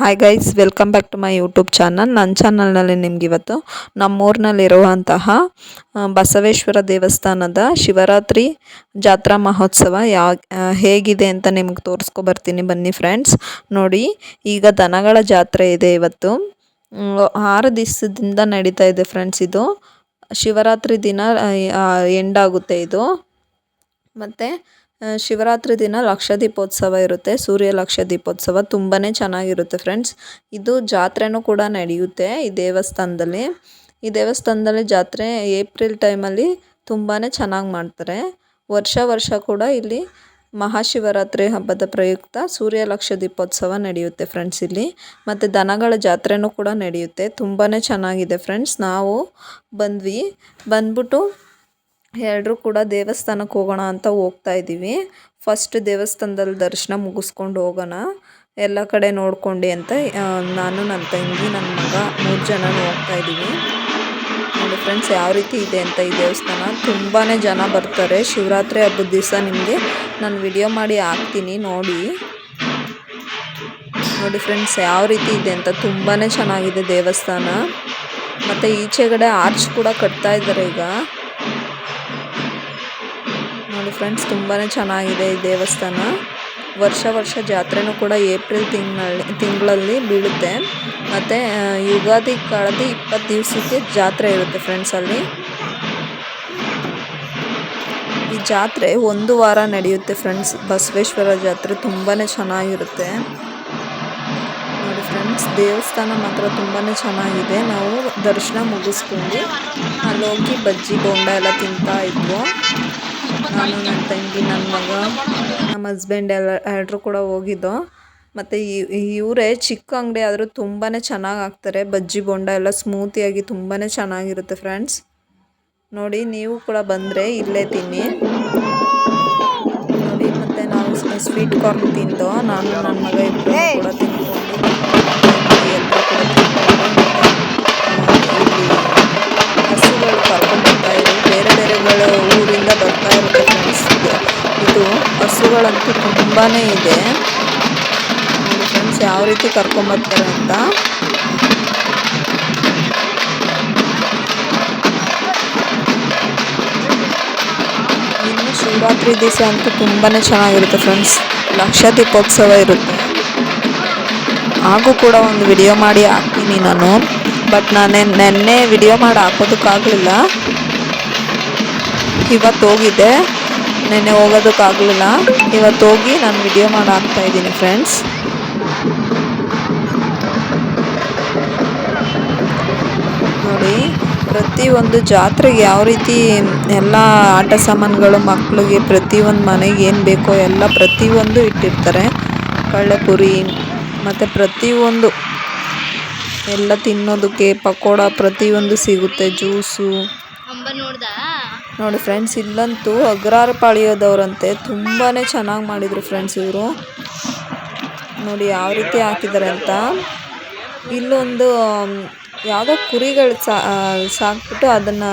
Hi guys welcome back to my YouTube channel ನನ್ನ ಚಾನಲ್ನಲ್ಲಿ ನಿಮ್ಗೆ ಇವತ್ತು ನಮ್ಮೂರಿನಲ್ಲಿರುವಂತಹ ಬಸವೇಶ್ವರ ದೇವಸ್ಥಾನದ ಶಿವರಾತ್ರಿ ಜಾತ್ರಾ ಮಹೋತ್ಸವ ಯಾವ ಹೇಗಿದೆ ಅಂತ ನಿಮ್ಗೆ ತೋರಿಸ್ಕೊ ಬರ್ತೀನಿ ಬನ್ನಿ ಫ್ರೆಂಡ್ಸ್ ನೋಡಿ, ಈಗ ದನಗಳ ಜಾತ್ರೆ ಇದೆ ಇವತ್ತು. ಆರು ದಿವಸದಿಂದ ನಡೀತಾ ಇದೆ ಫ್ರೆಂಡ್ಸ್ ಇದು. ಶಿವರಾತ್ರಿ ದಿನ ಎಂಡ್ ಆಗುತ್ತೆ ಇದು. ಮತ್ತು ಶಿವರಾತ್ರಿ ದಿನ ಲಕ್ಷ ದೀಪೋತ್ಸವ ಇರುತ್ತೆ. ಸೂರ್ಯ ಲಕ್ಷ ದೀಪೋತ್ಸವ ತುಂಬಾ ಚೆನ್ನಾಗಿರುತ್ತೆ ಫ್ರೆಂಡ್ಸ್ ಇದು ಜಾತ್ರೆನೂ ಕೂಡ ನಡೆಯುತ್ತೆ ಈ ದೇವಸ್ಥಾನದಲ್ಲಿ. ಈ ದೇವಸ್ಥಾನದಲ್ಲಿ ಜಾತ್ರೆ ಏಪ್ರಿಲ್ ಟೈಮಲ್ಲಿ ತುಂಬಾ ಚೆನ್ನಾಗಿ ಮಾಡ್ತಾರೆ. ವರ್ಷ ವರ್ಷ ಕೂಡ ಇಲ್ಲಿ ಮಹಾಶಿವರಾತ್ರಿ ಹಬ್ಬದ ಪ್ರಯುಕ್ತ ಸೂರ್ಯ ಲಕ್ಷ ದೀಪೋತ್ಸವ ನಡೆಯುತ್ತೆ ಫ್ರೆಂಡ್ಸ್ ಇಲ್ಲಿ. ಮತ್ತು ದನಗಳ ಜಾತ್ರೆನೂ ಕೂಡ ನಡೆಯುತ್ತೆ. ತುಂಬಾ ಚೆನ್ನಾಗಿದೆ ಫ್ರೆಂಡ್ಸ್ ನಾವು ಬಂದ್ವಿ. ಬಂದ್ಬಿಟ್ಟು ಎಲ್ಲರೂ ಕೂಡ ದೇವಸ್ಥಾನಕ್ಕೆ ಹೋಗೋಣ ಅಂತ ಹೋಗ್ತಾ ಇದ್ದೀವಿ. ಫಸ್ಟ್ ದೇವಸ್ಥಾನದಲ್ಲಿ ದರ್ಶನ ಮುಗಿಸ್ಕೊಂಡು ಹೋಗೋಣ. ಎಲ್ಲ ಕಡೆ ನೋಡ್ಕೊಂಡು ಅಂತ ನಾನು, ನನ್ನ ತಂಗಿ, ನನ್ನ ಮಗ ಮೂರು ಜನ ಹೋಗ್ತಾ ಇದ್ದೀವಿ. ನೋಡಿ ಫ್ರೆಂಡ್ಸ್ ಯಾವ ರೀತಿ ಇದೆ ಅಂತ ಈ ದೇವಸ್ಥಾನ. ತುಂಬಾ ಜನ ಬರ್ತಾರೆ. ಶಿವರಾತ್ರಿ ಹಬ್ಬದ ದಿವಸ ನಿಮಗೆ ನಾನು ವಿಡಿಯೋ ಮಾಡಿ ಹಾಕ್ತೀನಿ, ನೋಡಿ. ನೋಡಿ ಫ್ರೆಂಡ್ಸ್ ಯಾವ ರೀತಿ ಇದೆ ಅಂತ. ತುಂಬಾ ಚೆನ್ನಾಗಿದೆ ದೇವಸ್ಥಾನ. ಮತ್ತು ಈಚೆಗಡೆ ಆರ್ಚ್ ಕೂಡ ಕಟ್ತಾ ಇದ್ದಾರೆ ಈಗ. ಫ್ರೆಂಡ್ಸ್ ತುಂಬಾ ಚೆನ್ನಾಗಿದೆ ಈ ದೇವಸ್ಥಾನ. ವರ್ಷ ವರ್ಷ ಜಾತ್ರೆನೂ ಕೂಡ ಏಪ್ರಿಲ್ ತಿಂಗಳಲ್ಲಿ ತಿಂಗಳಲ್ಲಿ ಬೀಳುತ್ತೆ. ಮತ್ತು ಯುಗಾದಿ ಕಳೆದು ಇಪ್ಪತ್ತು ದಿವಸಕ್ಕೆ ಜಾತ್ರೆ ಇರುತ್ತೆ ಫ್ರೆಂಡ್ಸ್ ಅಲ್ಲಿ. ಈ ಜಾತ್ರೆ ಒಂದು ವಾರ ನಡೆಯುತ್ತೆ ಫ್ರೆಂಡ್ಸ್. ಬಸವೇಶ್ವರ ಜಾತ್ರೆ ತುಂಬಾ ಚೆನ್ನಾಗಿರುತ್ತೆ. ನೋಡಿ ಫ್ರೆಂಡ್ಸ್, ದೇವಸ್ಥಾನ ಮಾತ್ರ ತುಂಬಾ ಚೆನ್ನಾಗಿದೆ. ನಾವು ದರ್ಶನ ಮುಗಿಸ್ಕೊಂಡು ಅಲ್ಲೋಗಿ ಬಜ್ಜಿ ಬೋಂಡ ಎಲ್ಲ ತಿಂತಾ ಇದ್ವು. ನಾನು ನನ್ನ ತಂಗಿ ನನ್ನ ಮಗ ನಮ್ಮ ಹಸ್ಬೆಂಡ್ ಎಲ್ಲ ಎಲ್ಲರೂ ಕೂಡ ಹೋಗಿದ್ದೋ. ಮತ್ತು ಇವರೇ ಚಿಕ್ಕ ಅಂಗಡಿ ಆದರೂ ತುಂಬಾ ಚೆನ್ನಾಗಿ ಹಾಕ್ತಾರೆ. ಬಜ್ಜಿ, ಬೊಂಡ ಎಲ್ಲ ಸ್ಮೂತಿಯಾಗಿ ತುಂಬಾ ಚೆನ್ನಾಗಿರುತ್ತೆ ಫ್ರೆಂಡ್ಸ್ ನೋಡಿ, ನೀವು ಕೂಡ ಬಂದರೆ ಇಲ್ಲೇ ತಿನ್ನಿ. ನೋಡಿ, ಮತ್ತು ನಾವು ಸ್ವೀಟ್ ಕಾರ್ನ್ ತಿಂದೋ ನಾನು ನನ್ನ ಮಗ ಇಬ್ಬರು ಹಸುಗಳಂತೂ ತುಂಬಾ ಇದೆ. ಫ್ರೆಂಡ್ಸ್ ಯಾವ ರೀತಿ ಕರ್ಕೊಂಬರ್ತಾರೆ ಅಂತ. ಇನ್ನು ಶಿವರಾತ್ರಿ ದಿವಸ ಅಂತೂ ತುಂಬಾ ಚೆನ್ನಾಗಿರುತ್ತೆ ಫ್ರೆಂಡ್ಸ್ ಲಕ್ಷ ದೀಪೋತ್ಸವ ಇರುತ್ತೆ. ಹಾಗೂ ಕೂಡ ಒಂದು ವಿಡಿಯೋ ಮಾಡಿ ಹಾಕ್ತೀನಿ ನಾನು. ಬಟ್ ನಾನು ನೆನ್ನೆ ವಿಡಿಯೋ ಮಾಡಿ ಹಾಕೋದಕ್ಕಾಗಲಿಲ್ಲ. ಇವತ್ತು ಹೋಗಿದ್ದೆ ನೆನ್ನೆ ಹೋಗೋದಕ್ಕಾಗಲಿಲ್ಲ. ಇವತ್ತು ಹೋಗಿ ನಾನು ವಿಡಿಯೋ ಮಾಡಿ ಹಾಕ್ತಾ ಇದ್ದೀನಿ ಫ್ರೆಂಡ್ಸ್ ನೋಡಿ ಪ್ರತಿಯೊಂದು ಜಾತ್ರೆಗೆ ಯಾವ ರೀತಿ ಎಲ್ಲ ಆಟ ಸಾಮಾನುಗಳು ಮಕ್ಕಳಿಗೆ ಪ್ರತಿಯೊಂದು ಮನೆಗೆ ಏನು ಬೇಕೋ ಎಲ್ಲ ಪ್ರತಿಯೊಂದು ಇಟ್ಟಿರ್ತಾರೆ. ಕಳ್ಳೆಪುರಿ, ಮತ್ತು ಪ್ರತಿಯೊಂದು ಎಲ್ಲ ತಿನ್ನೋದಕ್ಕೆ ಪಕೋಡ ಪ್ರತಿಯೊಂದು ಸಿಗುತ್ತೆ, ಜ್ಯೂಸು. ನೋಡಿ ಫ್ರೆಂಡ್ಸ್ ಇಲ್ಲಂತೂ ಅಗ್ರಾರ ಪಾಳ್ಯದವ್ರಂತೆ. ತುಂಬಾ ಚೆನ್ನಾಗಿ ಮಾಡಿದರು ಫ್ರೆಂಡ್ಸ್ ಇವರು. ನೋಡಿ ಯಾವ ರೀತಿ ಹಾಕಿದ್ದಾರೆ ಅಂತ. ಇಲ್ಲೊಂದು ಯಾವುದೋ ಕುರಿಗಳು ಸಾಕ್ಬಿಟ್ಟು ಅದನ್ನು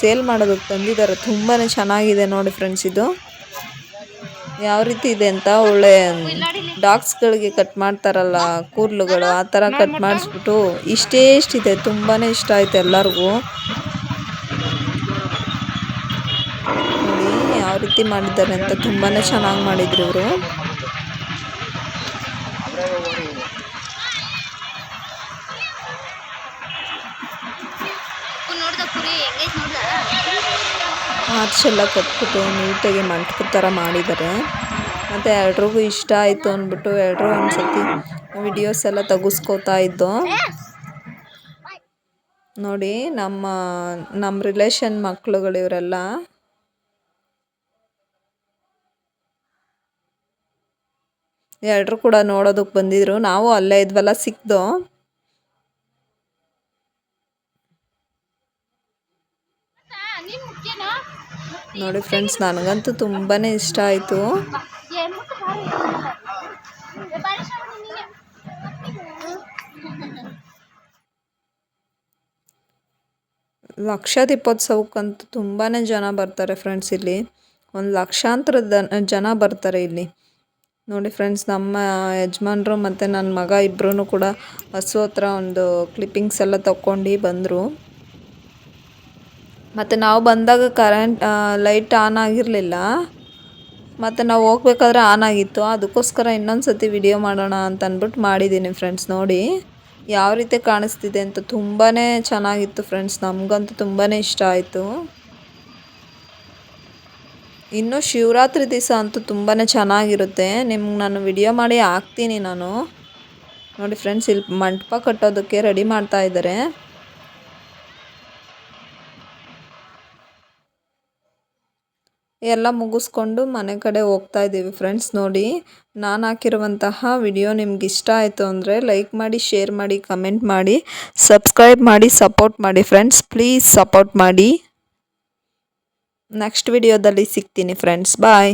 ಸೇಲ್ ಮಾಡೋದಕ್ಕೆ ತಂದಿದ್ದಾರೆ. ತುಂಬಾ ಚೆನ್ನಾಗಿದೆ ನೋಡಿ ಫ್ರೆಂಡ್ಸ್ ಇದು. ಯಾವ ರೀತಿ ಇದೆ ಅಂತ ಒಳ್ಳೆ ಡಾಗ್ಸ್ಗಳಿಗೆ ಕಟ್ ಮಾಡ್ತಾರಲ್ಲ ಕೂರ್ಲುಗಳು ಆ ಥರ ಕಟ್ ಮಾಡಿಸ್ಬಿಟ್ಟು ಇಷ್ಟೇ ಇಷ್ಟಿದೆ ತುಂಬಾ ಇಷ್ಟ ಆಯ್ತು ಎಲ್ಲರಿಗೂ ನೋಡಿ ಯಾವ ರೀತಿ ಮಾಡಿದ್ದಾರೆ ಅಂತ ತುಂಬಾ ಚೆನ್ನಾಗಿ ಮಾಡಿದ್ರು ಇವರು ಆರ್ಚ್ ಎಲ್ಲ ಕಟ್ಬಿಟ್ಟು ನೀಟಾಗಿ ಮಂಟಪದ ಥರ ಮಾಡಿದ್ದಾರೆ. ಮತ್ತು ಎಲ್ರಿಗೂ ಇಷ್ಟ ಆಯಿತು ಅಂದ್ಬಿಟ್ಟು ಎಲ್ರೂ ಒಂದ್ಸತಿ ವಿಡಿಯೋಸ್ ಎಲ್ಲ ತೆಗೆಸ್ಕೋತಾ ಇದ್ದು. ನೋಡಿ ನಮ್ಮ ನಮ್ಮ ರಿಲೇಷನ್ ಮಕ್ಕಳುಗಳು ಇವರೆಲ್ಲ ಎಲ್ರು ಕೂಡ ನೋಡೋದಕ್ಕೆ ಬಂದಿದ್ರು. ನಾವು ಅಲ್ಲೇ ಇದ್ವಲ್ಲ ಸಿಕ್ದು. ನೋಡಿ ಫ್ರೆಂಡ್ಸ್ ನನಗಂತೂ ತುಂಬಾ ಇಷ್ಟ ಆಯಿತು. ಲಕ್ಷ ದೀಪೋತ್ಸವಕ್ಕಂತೂ ತುಂಬಾ ಜನ ಬರ್ತಾರೆ ಫ್ರೆಂಡ್ಸ್ ಇಲ್ಲಿ. ಒಂದು ಲಕ್ಷಾಂತರ ಜನ ಬರ್ತಾರೆ ಇಲ್ಲಿ. ನೋಡಿ ಫ್ರೆಂಡ್ಸ್, ನಮ್ಮ ಯಜಮಾನ್ರು ಮತ್ತು ನನ್ನ ಮಗ ಇಬ್ಬರೂ ಕೂಡ ಹಸು ಹತ್ರ ಒಂದು ಕ್ಲಿಪ್ಪಿಂಗ್ಸ್ ಎಲ್ಲ ತಗೊಂಡು ಬಂದರು. ಮತ್ತು ನಾವು ಬಂದಾಗ ಕರೆಂಟ್ ಲೈಟ್ ಆನ್ ಆಗಿರಲಿಲ್ಲ. ಮತ್ತು ನಾವು ಹೋಗ್ಬೇಕಾದ್ರೆ ಆನ್ ಆಗಿತ್ತು. ಅದಕ್ಕೋಸ್ಕರ ಇನ್ನೊಂದು ಸತಿ ವಿಡಿಯೋ ಮಾಡೋಣ ಅಂತ ಅಂದ್ಬಿಟ್ಟು ಮಾಡಿದ್ದೀನಿ ಫ್ರೆಂಡ್ಸ್ ನೋಡಿ. ಯಾವ ರೀತಿ ಕಾಣಿಸ್ತಿದೆ ಅಂತ ತುಂಬಾ ಚೆನ್ನಾಗಿತ್ತು ಫ್ರೆಂಡ್ಸ್ ನಮಗಂತೂ ತುಂಬಾ ಇಷ್ಟ ಆಯಿತು. ಇನ್ನು ಶಿವರಾತ್ರಿ ದಿವಸ ಅಂತೂ ತುಂಬಾ ಚೆನ್ನಾಗಿರುತ್ತೆ. ನಿಮ್ಗೆ ನಾನು ವಿಡಿಯೋ ಮಾಡಿ ಹಾಕ್ತೀನಿ ನಾನು. ನೋಡಿ ಫ್ರೆಂಡ್ಸ್ ಇಲ್ಲಿ ಮಂಟಪ ಕಟ್ಟೋದಕ್ಕೆ ರೆಡಿ ಮಾಡ್ತಾ ಇದ್ದಾರೆ. ಎಲ್ಲ ಮುಗಿಸ್ಕೊಂಡು ಮನೆ ಕಡೆ ಹೋಗ್ತಾ ಇದ್ದೀವಿ ಫ್ರೆಂಡ್ಸ್ ನೋಡಿ. ನಾನು ಹಾಕಿರುವಂತಹ ವಿಡಿಯೋ ನಿಮ್ಗೆ ಇಷ್ಟ ಆಯಿತು ಅಂದರೆ ಲೈಕ್ ಮಾಡಿ ಶೇರ್ ಮಾಡಿ ಕಮೆಂಟ್ ಮಾಡಿ ಸಬ್ಸ್ಕ್ರೈಬ್ ಮಾಡಿ ಸಪೋರ್ಟ್ ಮಾಡಿ ಫ್ರೆಂಡ್ಸ್ ಪ್ಲೀಸ್ ಸಪೋರ್ಟ್ ಮಾಡಿ. ನೆಕ್ಸ್ಟ್ ವಿಡಿಯೋದಲ್ಲಿ ಸಿಗ್ತೀನಿ ಫ್ರೆಂಡ್ಸ್ ಬಾಯ್